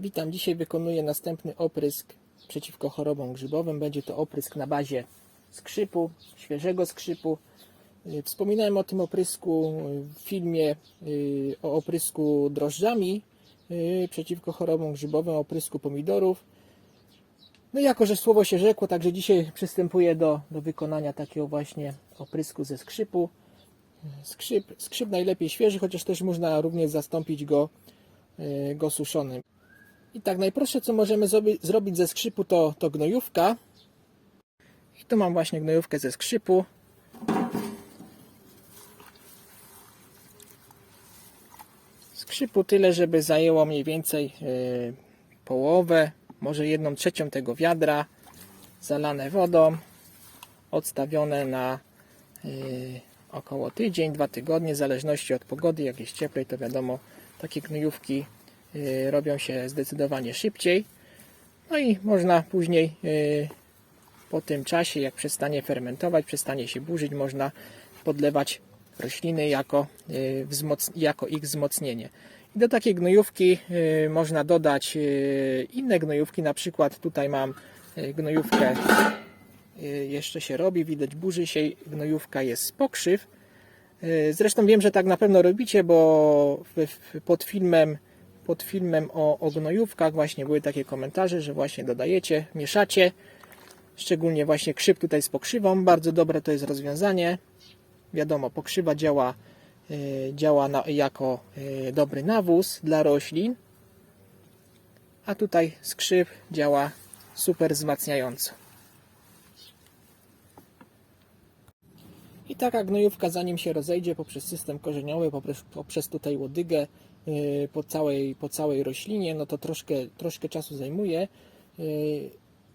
Witam, dzisiaj wykonuję następny oprysk przeciwko chorobom grzybowym. Będzie to oprysk na bazie skrzypu, świeżego skrzypu. Y, Wspominałem o tym oprysku w filmie y, o oprysku drożdżami y, przeciwko chorobom grzybowym, oprysku pomidorów. No jako, że słowo się rzekło, także dzisiaj przystępuję do, do wykonania takiego właśnie oprysku ze skrzypu. Skrzyp, skrzyp najlepiej świeży, chociaż też można również zastąpić go, y, go suszonym. I tak, najprostsze co możemy zrobi, zrobić ze skrzypu to, to gnojówka. I tu mam właśnie gnojówkę ze skrzypu. Skrzypu tyle, żeby zajęło mniej więcej y, połowę, może jedną trzecią tego wiadra, zalane wodą, odstawione na y, około tydzień, dwa tygodnie, w zależności od pogody. Jak jest cieplej, to wiadomo, takie gnojówki robią się zdecydowanie szybciej. No i można później y, po tym czasie, jak przestanie fermentować, przestanie się burzyć, można podlewać rośliny jako, y, jako ich wzmocnienie. I do takiej gnojówki y, można dodać y, inne gnojówki, na przykład tutaj mam y, gnojówkę y, jeszcze się robi, widać burzy się, gnojówka jest z pokrzyw. Y, Zresztą wiem, że tak na pewno robicie, bo pod filmem, pod filmem o, o gnojówkach właśnie były takie komentarze, że właśnie dodajecie, mieszacie, szczególnie właśnie krzyp tutaj z pokrzywą. Bardzo dobre to jest rozwiązanie. Wiadomo, pokrzywa działa, y, działa na, jako y, dobry nawóz dla roślin, a tutaj skrzyp działa super wzmacniająco. I taka gnojówka zanim się rozejdzie poprzez system korzeniowy, poprzez, poprzez tutaj łodygę yy, po całej, po całej roślinie, no to troszkę, troszkę czasu zajmuje. Yy,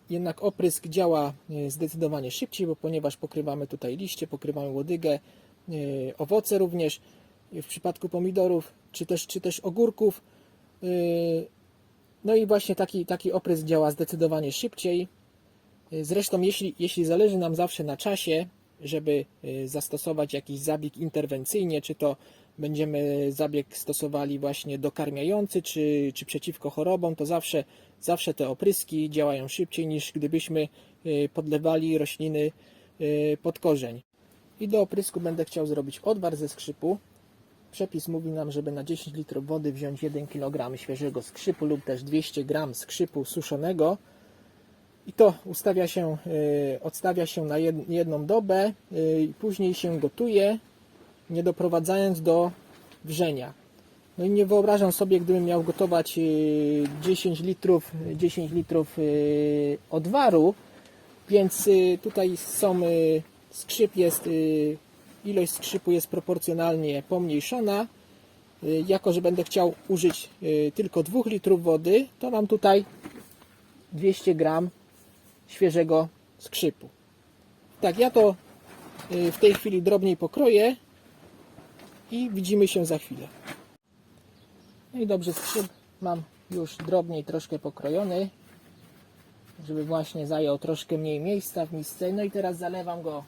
Jednak oprysk działa yy, zdecydowanie szybciej, bo ponieważ pokrywamy tutaj liście, pokrywamy łodygę, yy, owoce również, yy, w przypadku pomidorów, czy też, czy też ogórków. yy, No i właśnie taki, taki oprysk działa zdecydowanie szybciej. Zresztą, jeśli, jeśli zależy nam zawsze na czasie, żeby y, zastosować jakiś zabieg interwencyjnie, czy to będziemy zabieg stosowali właśnie dokarmiający, czy, czy przeciwko chorobom, to zawsze, zawsze te opryski działają szybciej niż gdybyśmy y, podlewali rośliny y, pod korzeń. I do oprysku będę chciał zrobić odwar ze skrzypu. Przepis mówi nam, żeby na 10 litrów wody wziąć 1 kg świeżego skrzypu lub też 200 g skrzypu suszonego. I to ustawia się, y, odstawia się na jed- jedną dobę, y, i później się gotuje, nie doprowadzając do wrzenia. No i nie wyobrażam sobie, gdybym miał gotować y, 10 litrów, 10 litrów odwaru, więc tutaj są, skrzyp jest, ilość skrzypu jest proporcjonalnie pomniejszona. Jako, że będę chciał użyć tylko 2 litrów wody, to mam tutaj 200 gram świeżego skrzypu. Tak, ja to y, w tej chwili drobniej pokroję i widzimy się za chwilę. No i dobrze, skrzyp mam już drobniej troszkę pokrojony, żeby właśnie zajął troszkę mniej miejsca w misce. No i teraz zalewam go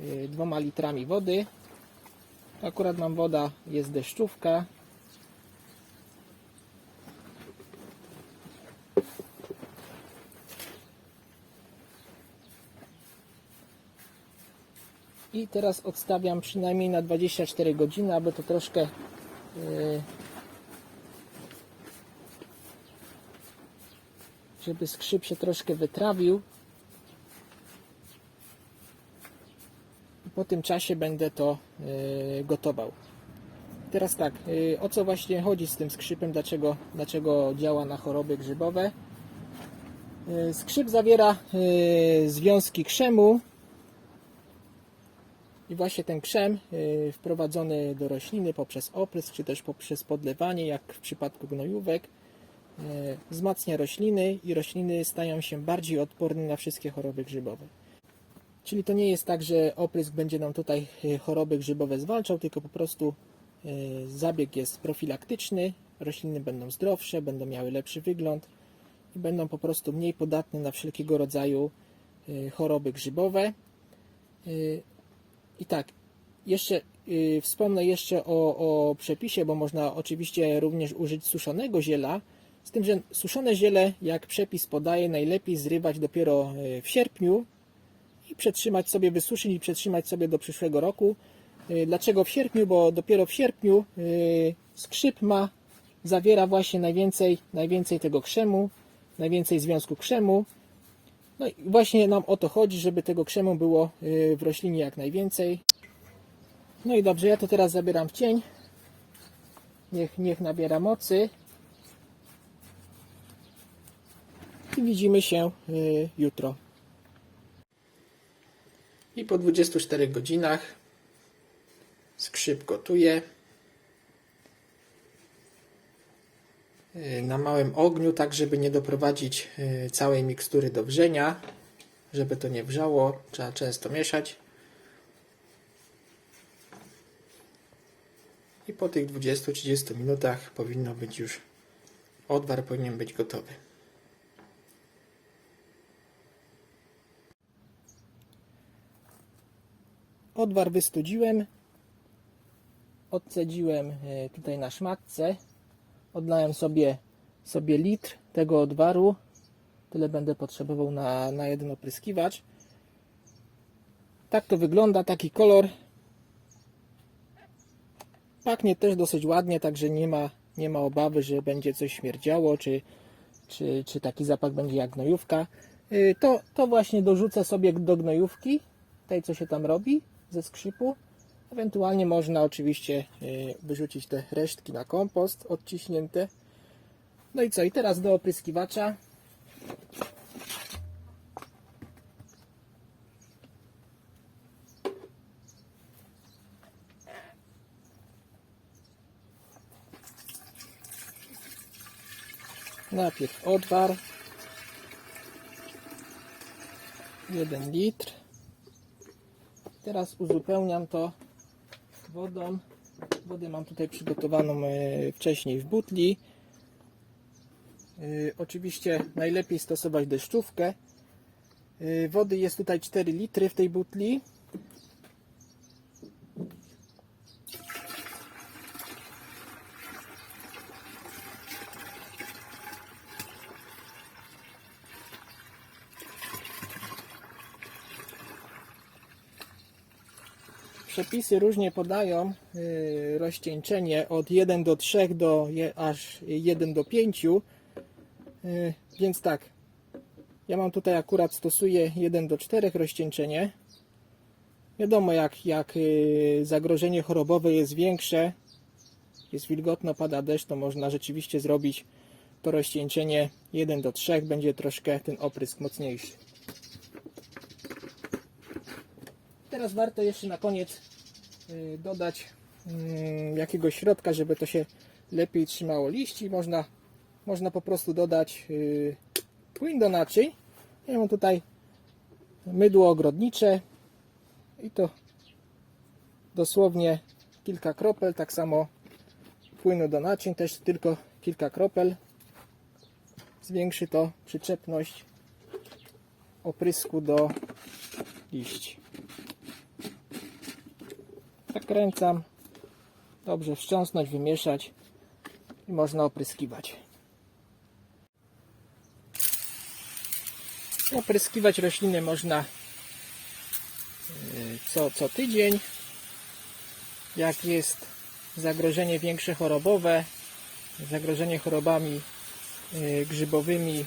y, dwoma litrami wody. Akurat mam woda, jest deszczówka. I teraz odstawiam przynajmniej na 24 godziny, aby to troszkę yy, żeby skrzyp się troszkę wytrawił. Po tym czasie będę to yy, gotował. Teraz tak, yy, o co właśnie chodzi z tym skrzypem, dlaczego, dlaczego działa na choroby grzybowe? Skrzyp zawiera związki krzemu, i właśnie ten krzem y, wprowadzony do rośliny poprzez oprysk, czy też poprzez podlewanie, jak w przypadku gnojówek, y, wzmacnia rośliny i rośliny stają się bardziej odporne na wszystkie choroby grzybowe. Czyli to nie jest tak, że oprysk będzie nam tutaj y, choroby grzybowe zwalczał, tylko po prostu zabieg jest profilaktyczny, rośliny będą zdrowsze, będą miały lepszy wygląd i będą po prostu mniej podatne na wszelkiego rodzaju choroby grzybowe. Y, i tak, jeszcze Yy, Wspomnę jeszcze o, o przepisie, bo można oczywiście również użyć suszonego ziela. Z tym, że suszone ziele, jak przepis podaje, najlepiej zrywać dopiero yy, w sierpniu i przetrzymać sobie, wysuszyć i przetrzymać sobie do przyszłego roku. Yy, Dlaczego w sierpniu? Bo dopiero w sierpniu yy, skrzyp ma, zawiera właśnie najwięcej, najwięcej tego krzemu, najwięcej związku krzemu. No i właśnie nam o to chodzi, żeby tego krzemu było yy, w roślinie jak najwięcej. No i dobrze, ja to teraz zabieram w cień. Niech, niech nabiera mocy. I widzimy się y, jutro. I po 24 godzinach skrzyp gotuje. Na małym ogniu, tak żeby nie doprowadzić y, całej mikstury do wrzenia. Żeby to nie wrzało, trzeba często mieszać. I po tych 20-30 minutach powinno być już odwar powinien być gotowy. Odwar wystudziłem. Odcedziłem e, tutaj na szmatce. Odlałem sobie, sobie litr tego odwaru. Tyle będę potrzebował na, na jeden opryskiwacz. Tak to wygląda, taki kolor. Pachnie też dosyć ładnie, także nie ma, nie ma obawy, że będzie coś śmierdziało, czy, czy, czy taki zapach będzie jak gnojówka. Yy, To, to właśnie dorzucę sobie do gnojówki, tej co się tam robi ze skrzypu. Ewentualnie można oczywiście yy, wyrzucić te resztki na kompost odciśnięte. No i co? I teraz do opryskiwacza. Najpierw odwar. 1 litr. Teraz uzupełniam to wodą. Wodę mam tutaj przygotowaną e, wcześniej w butli. E, Oczywiście najlepiej stosować deszczówkę. E, Wody jest tutaj 4 litry w tej butli. Przepisy różnie podają y, rozcieńczenie od 1 do 3 do aż 1 do 5. Y, Więc tak, ja mam tutaj akurat stosuję 1 do 4 rozcieńczenie. Wiadomo, jak, jak y, zagrożenie chorobowe jest większe, jest wilgotno, pada deszcz, to można rzeczywiście zrobić to rozcieńczenie 1 do 3, będzie troszkę ten oprysk mocniejszy. Teraz warto jeszcze na koniec y, dodać mm, jakiegoś środka, żeby to się lepiej trzymało liści. Można, można po prostu dodać y, płyn do naczyń. Ja mam tutaj mydło ogrodnicze i to dosłownie kilka kropel. Tak samo płynu do naczyń, też tylko kilka kropel. Zwiększy to przyczepność oprysku do liści. Zakręcam. Dobrze wstrząsnąć, wymieszać i można opryskiwać. Opryskiwać rośliny można y, co, co tydzień. Jak jest zagrożenie większe chorobowe, zagrożenie chorobami y, grzybowymi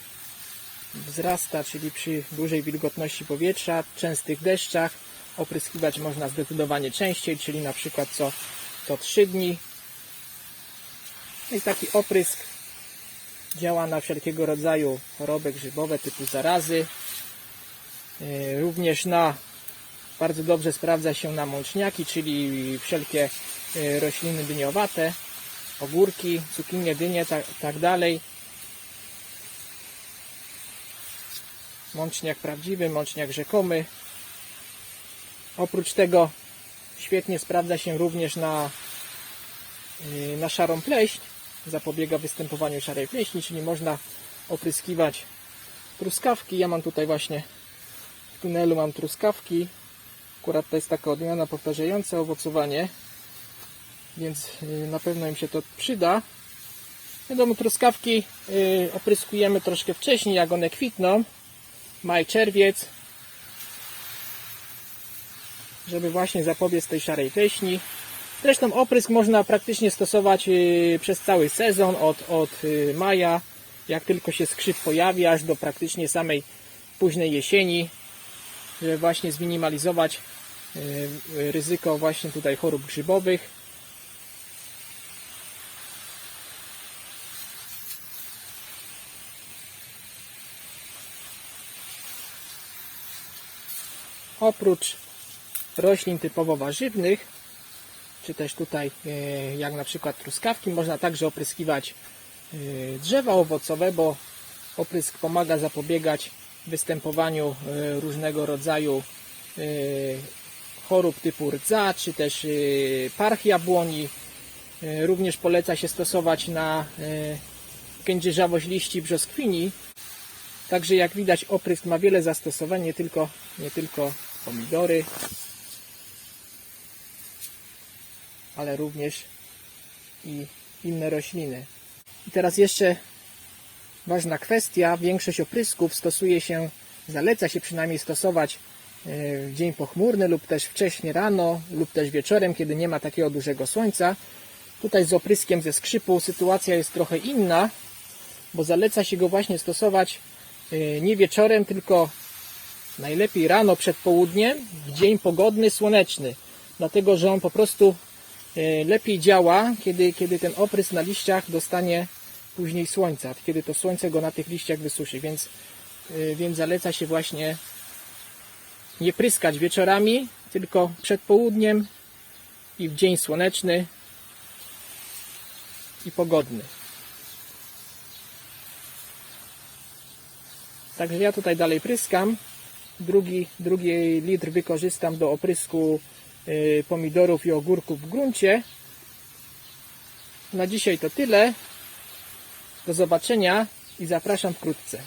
wzrasta, czyli przy dużej wilgotności powietrza, częstych deszczach, opryskiwać można zdecydowanie częściej, czyli na przykład co, co 3 dni. No I taki oprysk działa na wszelkiego rodzaju choroby grzybowe typu zarazy. Yy, Również na bardzo dobrze sprawdza się na mączniaki, czyli wszelkie yy, rośliny dyniowate, ogórki, cukinie, dynie, tak, tak dalej. Mączniak prawdziwy, mączniak rzekomy. Oprócz tego świetnie sprawdza się również na, yy, na szarą pleśń. Zapobiega występowaniu szarej pleśni, czyli można opryskiwać truskawki. Ja mam tutaj właśnie w tunelu mam truskawki. Akurat to jest taka odmiana powtarzająca owocowanie. więc y, na pewno im się to przyda. Wiadomo, truskawki y, opryskujemy troszkę wcześniej, jak one kwitną. Maj, czerwiec. Żeby właśnie zapobiec tej szarej pleśni. Zresztą oprysk można praktycznie stosować y, przez cały sezon, od, od y, maja, jak tylko się skrzyp pojawia, aż do praktycznie samej późnej jesieni, żeby właśnie zminimalizować y, ryzyko właśnie tutaj chorób grzybowych. Oprócz roślin typowo warzywnych, czy też tutaj e, jak na przykład truskawki, można także opryskiwać e, drzewa owocowe, bo oprysk pomaga zapobiegać występowaniu e, różnego rodzaju chorób typu rdza, czy też parch jabłoni. Również poleca się stosować na kędzierzawość liści brzoskwini. Także jak widać oprysk ma wiele zastosowań, nie tylko, nie tylko pomidory, ale również i inne rośliny. I teraz jeszcze ważna kwestia. Większość oprysków stosuje się, zaleca się przynajmniej stosować e, w dzień pochmurny lub też wcześnie rano lub też wieczorem, kiedy nie ma takiego dużego słońca. Tutaj z opryskiem ze skrzypu sytuacja jest trochę inna, bo zaleca się go właśnie stosować e, nie wieczorem, tylko najlepiej rano przed południem, w dzień pogodny, słoneczny. Dlatego, że on po prostu lepiej działa, kiedy, kiedy ten oprysk na liściach dostanie później słońca, kiedy to słońce go na tych liściach wysuszy, więc, e, więc zaleca się właśnie nie pryskać wieczorami, tylko przed południem i w dzień słoneczny i pogodny. Także ja tutaj dalej pryskam. Drugi, drugi litr wykorzystam do oprysku pomidorów i ogórków w gruncie. Na dzisiaj to tyle. Do zobaczenia i zapraszam wkrótce.